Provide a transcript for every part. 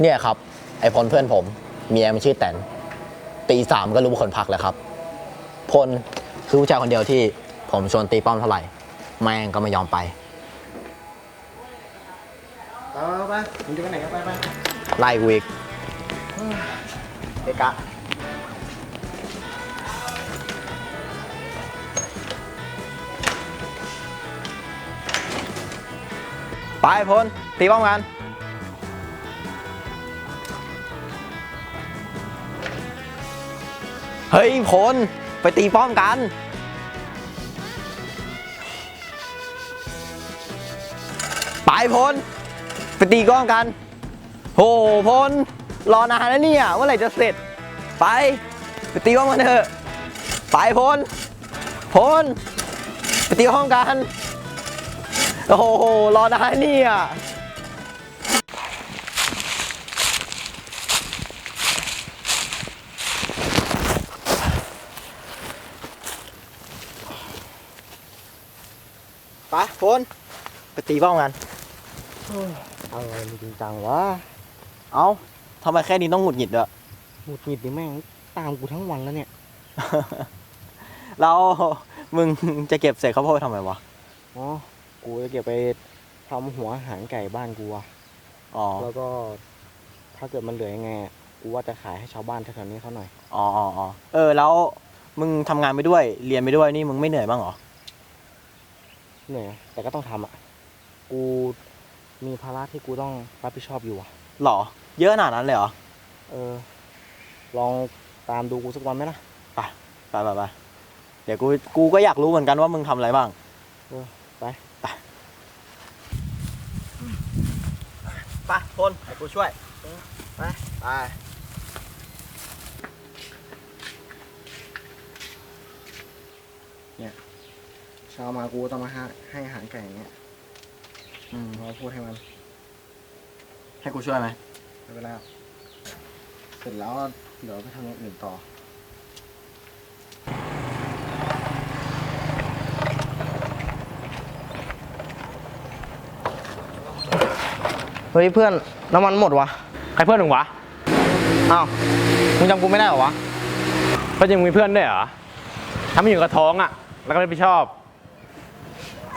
เนี่ยครับ ไอพลเพื่อนผมเมียมันชื่อแตนตีสามก็รู้ว่าคนพักแล้วครับ พลคือผู้ชายคนเดียวที่ผมชวนตีป้อมเท่าไหร่ แม่งก็ไม่ยอมไปไปไปไปมึงจะไปไหนกันไปไปไล่กูอีกเอกะไปพลตีป้อมกัน เฮ้ยพลไปตีป้อมกัน ไปพลไปตีป้อมกันโหพลรอนานแล้วเนี่ยเมื่อไหร่จะเสร็จ ไปไปตีห้องกันเถอะไปพลพลไปตีห้องกันโอ้โหรอนานเนี่ย ไปพลไปตีป้องกันอะไรมึงจริงจังวะเอ้าทำไมแค่นี้ต้องหงุดหงิดด้วยหงุดหงิดดิแม่งตามกูทั้งวันแล้วเนี่ยแล้วมึงจะเก็บเศษข้าวโพดทำไมวะ อ๋อ กูจะเก็บไปทำหัวอาหารไก่บ้านกูอะอ๋อ แล้วก็ถ้าเกิดมันเหลือยังไงอะกูว่าจะขายให้ชาวบ้านแถวๆนี้เขาหน่อย อ๋ออ๋ออ๋อเออ แล้วมึงทำงานไปด้วย เรียนไปด้วยนี่มึงไม่เหนื่อยบ้างเหรอ เหนื่อยแต่ก็ต้องทำอะกูมีภาระที่กูต้องรับผิดชอบอยู่อะหรอ เยอะขนาดนั้นเลยเหรอ เออ ลองตามดูกูสักวันไหมล่ะไปไปไปเดี๋ยวกูกูก็อยากรู้เหมือนกันว่ามึงทำอะไรบ้างเออไปไปไปพลให้กูช่วยไปไปเช้ามากูก็ต้องมาให้ให้อาหารไก่อย่างเงี้ย อืมเราพูดให้มัน ให้กูช่วยไหมไม่เป็นไรหรอกเสร็จแล้วเดี๋ยวไปทำอย่างอื่นต่อ เฮ้ยเพื่อนน้ำมันหมดวะใครเพื่อนมึงวะอ้าวมึงจำกูไม่ได้เหรอวะ เพื่อนยังมีเพื่อนด้วยเหรอถ้าไม่อยู่กับท้องอะ แล้วก็ไม่ไปชอบ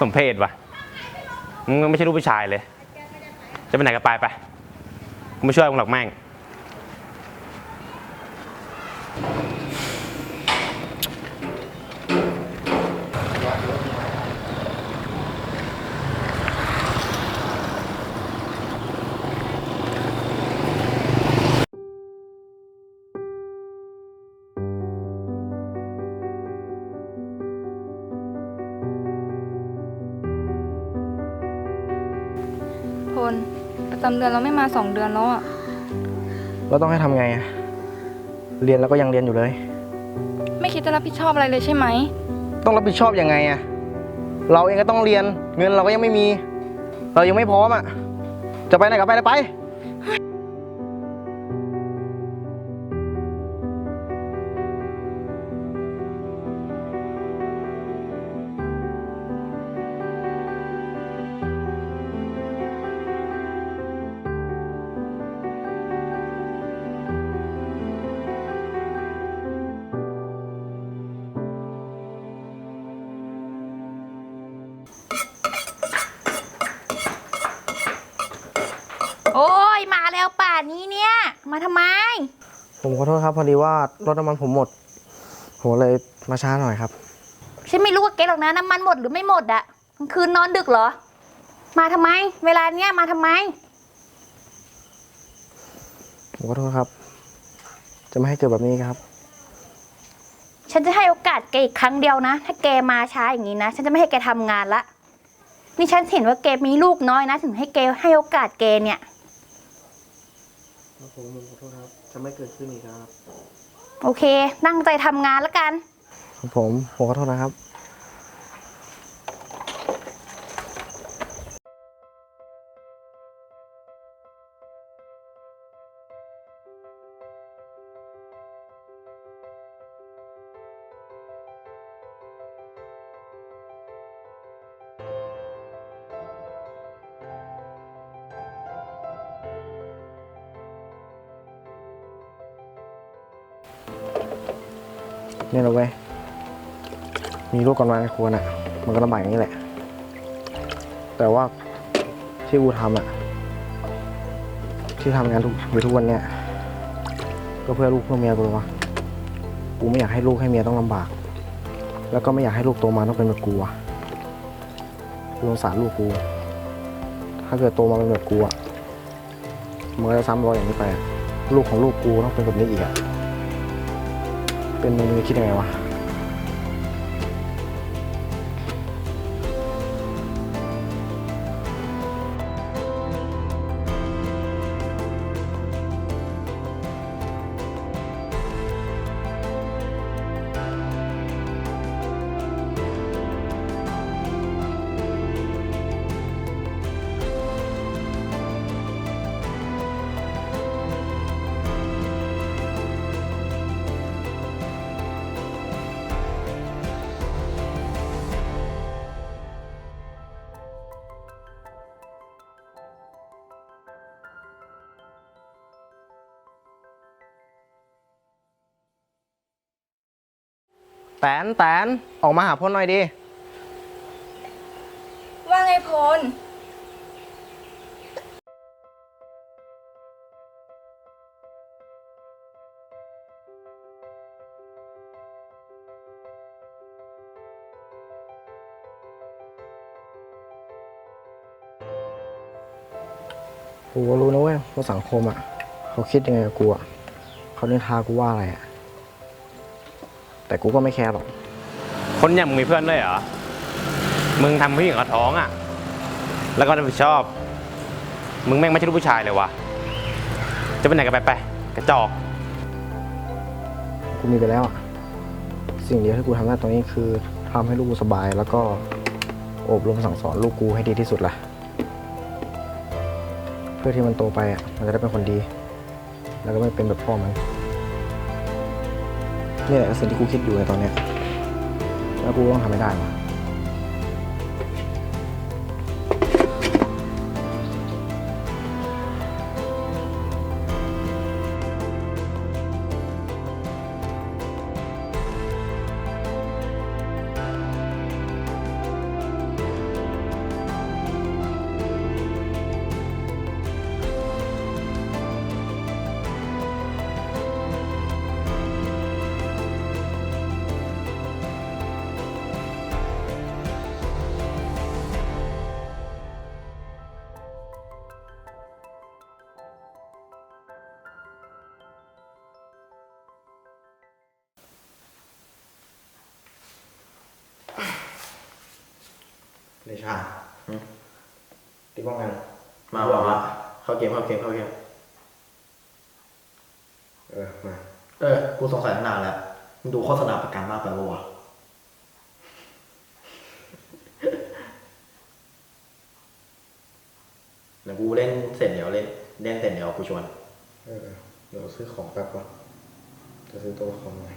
สมเพศวะมึงไม่ใช่ลูกผู้ชายเลย จะไปไหนก็ไปไปกูไม่ช่วยมึงหรอกแม่ง พลประจำเดือนเราไม่มาสองเดือนแล้วอะเราต้องให้ทำไงอะเรียนแล้วก็ยังเรียนอยู่เลย ไม่คิดจะรับผิดชอบอะไรเลยใช่ไหม ต้องรับผิดชอบยังไงอะเราเองก็ต้องเรียน เงินเราก็ยังไม่มี เรายังไม่พร้อมอะจะไปไหนก็ไปเลยไป โอ้ยมาแล้วป่านนี้เนี่ย มาทำไม ผมขอโทษครับ พอดีว่ารถน้ำมันผมหมดผมเลยมาช้าหน่อยครับ ฉันไม่รู้ว่าเก๊หรอกนะน้ำมันหมดหรือไม่หมดอะกลางคืนนอนดึกเหรอ มาทำไม เวลาเนี้ยมาทำไม ผมขอโทษครับ จะไม่ให้เกิดแบบนี้ครับ ฉันจะให้โอกาสแกอีกครั้งเดียวนะ ถ้าแกมาช้าอย่างนี้นะ ฉันจะไม่ให้แกทำงานละ นี่ฉันเห็นว่าแกมีลูกน้อยนะ ถึงให้แกให้โอกาสแกเนี่ย ผมขอโทษครับ จะไม่เกิดขึ้นอีกครับ โอเค ตั้งใจทำงานแล้วกันผมผมขอโทษนะครับ เนี่ยนะเว้ย มีลูกก่อนวัยอันควรอะ มันก็ลำบากอย่างนี้แหละ แต่ว่าที่กูทำอะ ที่ทำงานทุกอยู่ทุกวันเนี่ย ก็เพื่อลูกเพื่อเมียกูวะกูไม่อยากให้ลูกให้เมียต้องลำบาก แล้วก็ไม่อยากให้ลูกโตมาต้องเป็นแบบกูอะกูสงสารลูกกู ถ้าเกิดโตมาเป็นแบบกูอะมันก็จะซ้ำรอยอย่างนี้ไป ลูกของลูกกูต้องเป็นแบบนี้อีกอะ เป็นมึงมึงคิดยังไงวะ แตนแตนออกมาหาพ่นหน่อยดิ ว่าไงพล กูก็รู้นะเว้ยว่าสังคมอะ เขาคิดยังไงกับกูอะ เขาเนินทากูว่าอะไรอะ แต่กูก็ไม่แคร์หรอก คนอย่างมึงมีเพื่อนด้วยเหรอ มึงทำผู้หญิงเขาท้องอะ แล้วก็รับผิดชอบ มึงแม่งไม่ใช่ลูกผู้ชายเลยวะจะไปไหนกันไปไปกระจอก กูมีไปแล้วอะสิ่งเดียวที่กูทำได้ตอนนี้คือทำให้ลูกกูสบายแล้วก็อบรมสั่งสอนลูกกูให้ดีที่สุดละเพื่อที่มันโตไปอะมันจะได้เป็นคนดี แล้วก็ไม่เป็นแบบพ่อมัน นี่แหละสิ่งที่กูคิดอยู่ในตอนเนี้ยแล้วกูต้องทำให้ได้ ในชาตีป้องกันมามามาเข้าเกมเข้าเกมเข้าเกม เออมาเออ กูสงสัยตั้งนานแล้วมึงดูโฆษณาประกันมากไปปะวะเดี๋ยวกูเล่นเสร็จเดี๋ยวเล่นเล่นเสร็จเดี๋ยวกูชวน เออเดี๋ยวซื้อของแป๊บก่อนจะซื้อตัวละครหน่อย